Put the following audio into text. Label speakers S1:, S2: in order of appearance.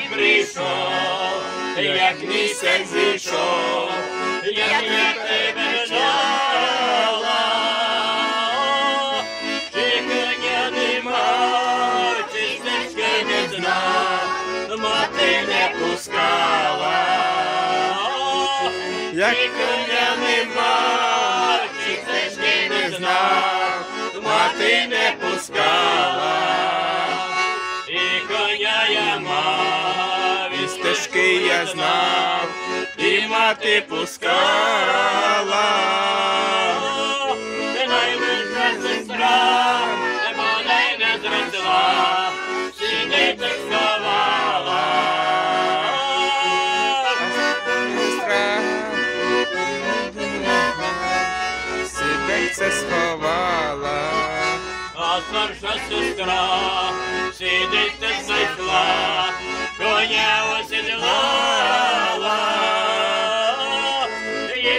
S1: зійшов, як місяць зійшов, як я тебе ждала. Чи коня нема, чи стежки не знав, мати не пускала. Коня нема, чи стежки не знав, мати не пускала.
S2: Стежки я знав, і мати пускала.
S1: Ти найменша сестра, не мене не зросла, сидить сховала.
S2: Сестра сиденьце сховала.
S1: А старша сестра сидить та знайшла,